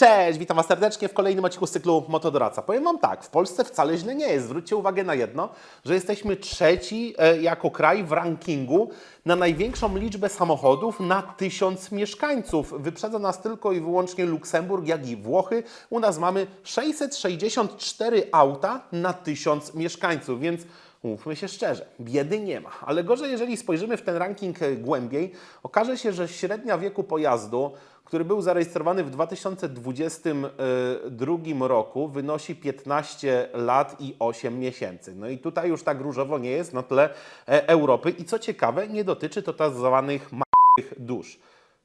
Cześć, witam Was serdecznie w kolejnym odcinku z cyklu Motodoraca. Powiem Wam tak, w Polsce wcale źle nie jest. Zwróćcie uwagę na jedno, że jesteśmy trzeci e, jako kraj w rankingu na największą liczbę samochodów na tysiąc mieszkańców. Wyprzedza nas tylko i wyłącznie Luksemburg, jak i Włochy. U nas mamy 664 auta na tysiąc mieszkańców, więc Mówmy się szczerze, biedy nie ma. Ale gorzej, jeżeli spojrzymy w ten ranking e, głębiej, okaże się, że średnia wieku pojazdu, który był zarejestrowany w 2022 roku, wynosi 15 lat i 8 miesięcy. No i tutaj już tak różowo nie jest na tle e, Europy. I co ciekawe, nie dotyczy to tak zwanych małych dusz.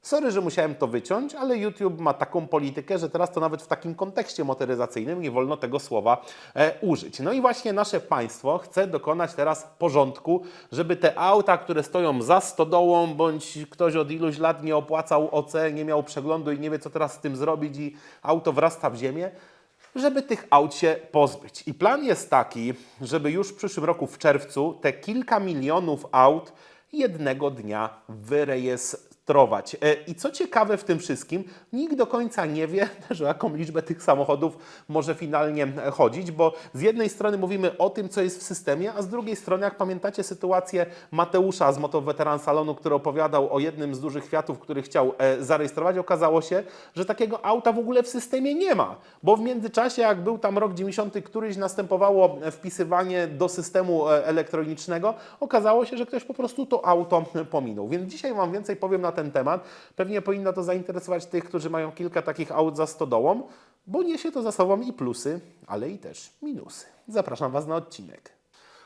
Sorry, że musiałem to wyciąć, ale YouTube ma taką politykę, że teraz to nawet w takim kontekście motoryzacyjnym nie wolno tego słowa e, użyć. No i właśnie nasze państwo chce dokonać teraz porządku, żeby te auta, które stoją za stodołą, bądź ktoś od iluś lat nie opłacał OC, nie miał przeglądu i nie wie, co teraz z tym zrobić i auto wrasta w ziemię, żeby tych aut się pozbyć. I plan jest taki, żeby już w przyszłym roku w czerwcu te kilka milionów aut jednego dnia wyrejestrować. E, I co ciekawe w tym wszystkim, nikt do końca nie wie, że o jaką liczbę tych samochodów może finalnie chodzić, bo z jednej strony mówimy o tym, co jest w systemie, a z drugiej strony, jak pamiętacie sytuację Mateusza z Motoweteran Salonu, który opowiadał o jednym z dużych Fiatów, który chciał e, zarejestrować, okazało się, że takiego auta w ogóle w systemie nie ma, bo w międzyczasie, jak był tam rok 90 któryś, następowało wpisywanie do systemu e, elektronicznego, okazało się, że ktoś po prostu to auto pominął. Więc dzisiaj Wam więcej powiem na ten temat. Pewnie powinno to zainteresować tych, którzy mają kilka takich aut za stodołą, bo niesie to za sobą i plusy, ale i też minusy. Zapraszam Was na odcinek.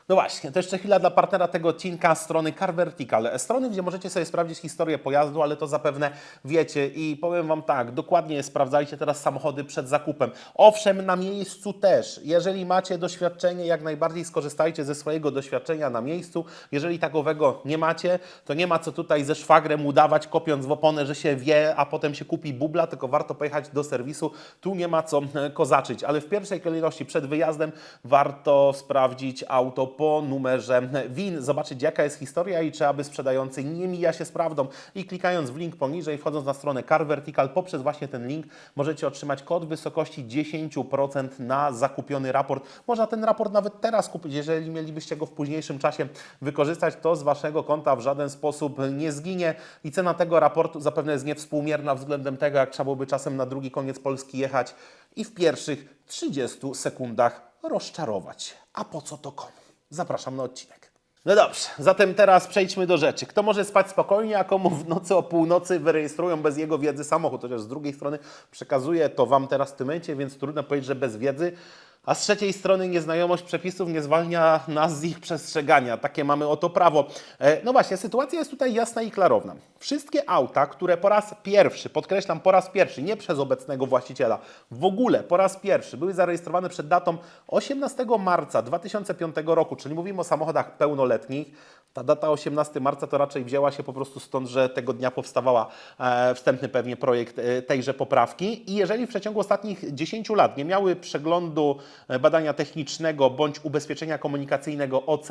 No właśnie, to jeszcze chwila dla partnera tego odcinka strony Car Vertical. Strony, gdzie możecie sobie sprawdzić historię pojazdu, ale to zapewne wiecie i powiem Wam tak, dokładnie sprawdzajcie teraz samochody przed zakupem. Owszem, na miejscu też. Jeżeli macie doświadczenie, jak najbardziej skorzystajcie ze swojego doświadczenia na miejscu. Jeżeli takowego nie macie, to nie ma co tutaj ze szwagrem udawać, kopiąc w oponę, że się wie, a potem się kupi bubla, tylko warto pojechać do serwisu. Tu nie ma co e, kozaczyć, ale w pierwszej kolejności przed wyjazdem warto sprawdzić auto po numerze WIN, zobaczyć jaka jest historia i czy aby sprzedający nie mija się z prawdą. I klikając w link poniżej, wchodząc na stronę Car Vertical, poprzez właśnie ten link możecie otrzymać kod w wysokości 10% na zakupiony raport. Można ten raport nawet teraz kupić, jeżeli mielibyście go w późniejszym czasie wykorzystać, to z Waszego konta w żaden sposób nie zginie i cena tego raportu zapewne jest niewspółmierna względem tego, jak trzeba byłoby czasem na drugi koniec Polski jechać i w pierwszych 30 sekundach rozczarować. A po co to komu? Zapraszam na odcinek. No dobrze, zatem teraz przejdźmy do rzeczy. Kto może spać spokojnie, a komu w nocy o północy wyrejestrują bez jego wiedzy samochód? Chociaż z drugiej strony przekazuję to Wam teraz w tym momencie, więc trudno powiedzieć, że bez wiedzy. A z trzeciej strony nieznajomość przepisów nie zwalnia nas z ich przestrzegania. Takie mamy oto prawo. E, No właśnie, sytuacja jest tutaj jasna i klarowna. Wszystkie auta, które po raz pierwszy, podkreślam po raz pierwszy, nie przez obecnego właściciela, w ogóle po raz pierwszy były zarejestrowane przed datą 18 marca 2005 roku, czyli mówimy o samochodach pełnoletnich. Ta data 18 marca to raczej wzięła się po prostu stąd, że tego dnia powstawała e, wstępny pewnie projekt e, tejże poprawki. I jeżeli w przeciągu ostatnich 10 lat nie miały przeglądu badania technicznego bądź ubezpieczenia komunikacyjnego OC,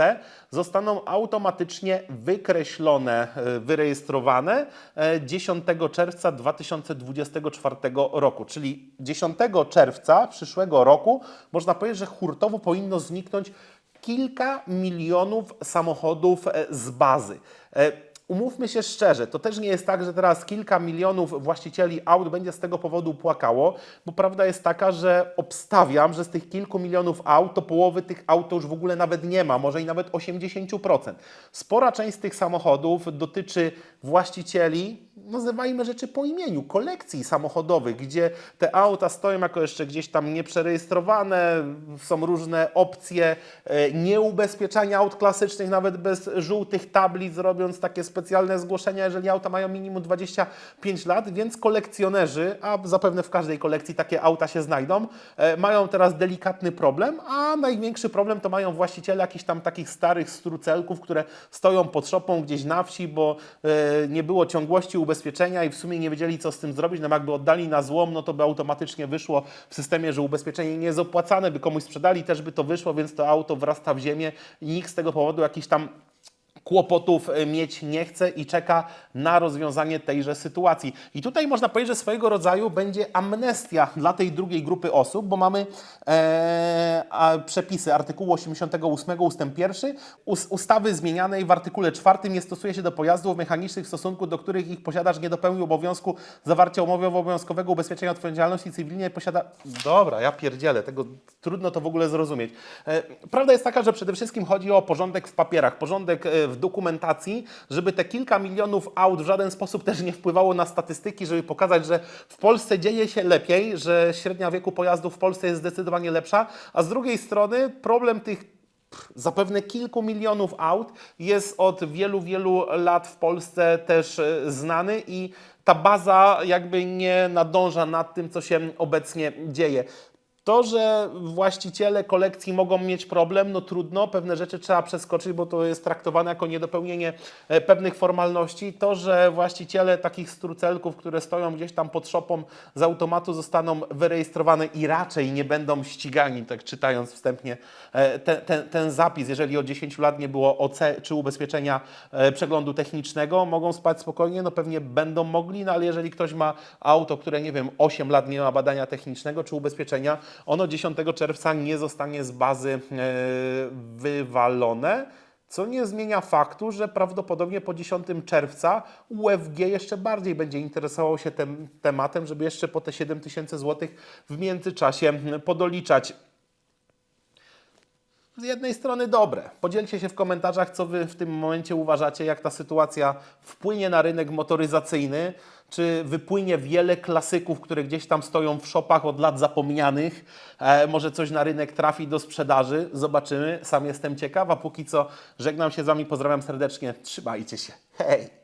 zostaną automatycznie wykreślone, e, wyrejestrowane e, 10 czerwca 2024 roku. Czyli 10 czerwca przyszłego roku można powiedzieć, że hurtowo powinno zniknąć kilka milionów samochodów e, z bazy. Umówmy się szczerze, to też nie jest tak, że teraz kilka milionów właścicieli aut będzie z tego powodu płakało, bo prawda jest taka, że obstawiam, że z tych kilku milionów aut, to połowy tych aut już w ogóle nawet nie ma, może i nawet 80%. Spora część z tych samochodów dotyczy właścicieli, nazywajmy rzeczy po imieniu, kolekcji samochodowych, gdzie te auta stoją jako jeszcze gdzieś tam nieprzerejestrowane, są różne opcje e, nieubezpieczania aut klasycznych, nawet bez żółtych tablic, robiąc takie specjalne zgłoszenia, jeżeli auta mają minimum 25 lat, więc kolekcjonerzy, a zapewne w każdej kolekcji takie auta się znajdą, e, mają teraz delikatny problem, a największy problem to mają właściciele jakichś tam takich starych strucelków, które stoją pod szopą gdzieś na wsi, bo e, nie było ciągłości ubezpieczenia i w sumie nie wiedzieli, co z tym zrobić. No jakby oddali na złom, no to by automatycznie wyszło w systemie, że ubezpieczenie nie jest opłacane, by komuś sprzedali, też by to wyszło, więc to auto wrasta w ziemię i nikt z tego powodu jakiś tam kłopotów e, mieć nie chce i czeka na rozwiązanie tejże sytuacji. I tutaj można powiedzieć, że swojego rodzaju będzie amnestia dla tej drugiej grupy osób, bo mamy e, a, przepisy artykułu 88 ust. 1 us, ustawy zmienianej w artykule 4 nie stosuje się do pojazdów mechanicznych w stosunku do których ich posiadacz nie dopełnił obowiązku zawarcia umowy obowiązkowego ubezpieczenia odpowiedzialności cywilnej posiada... Dobra, ja pierdzielę, tego trudno to w ogóle zrozumieć. E, Prawda jest taka, że przede wszystkim chodzi o porządek w papierach, porządek e, w dokumentacji, żeby te kilka milionów aut w żaden sposób też nie wpływało na statystyki, żeby pokazać, że w Polsce dzieje się lepiej, że średnia wieku pojazdów w Polsce jest zdecydowanie lepsza, a z drugiej strony problem tych zapewne kilku milionów aut jest od wielu, wielu lat w Polsce też e, znany i ta baza jakby nie nadąża nad tym, co się obecnie dzieje. To, że właściciele kolekcji mogą mieć problem, no trudno, pewne rzeczy trzeba przeskoczyć, bo to jest traktowane jako niedopełnienie e, pewnych formalności. To, że właściciele takich strucelków, które stoją gdzieś tam pod szopą z automatu zostaną wyrejestrowane i raczej nie będą ścigani, tak czytając wstępnie ten, ten, ten zapis, jeżeli od 10 lat nie było OC czy ubezpieczenia e, przeglądu technicznego, mogą spać spokojnie, no pewnie będą mogli, no ale jeżeli ktoś ma auto, które nie wiem, 8 lat nie ma badania technicznego czy ubezpieczenia, ono 10 czerwca nie zostanie z bazy e, wywalone. Co nie zmienia faktu, że prawdopodobnie po 10 czerwca UFG jeszcze bardziej będzie interesował się tym tematem, żeby jeszcze po te 7 tysięcy złotych w międzyczasie podoliczać z jednej strony dobre. Podzielcie się w komentarzach, co Wy w tym momencie uważacie, jak ta sytuacja wpłynie na rynek motoryzacyjny, czy wypłynie wiele klasyków, które gdzieś tam stoją w szopach od lat zapomnianych, e, może coś na rynek trafi do sprzedaży, zobaczymy, sam jestem ciekaw, a póki co żegnam się z Wami, pozdrawiam serdecznie, trzymajcie się, hej!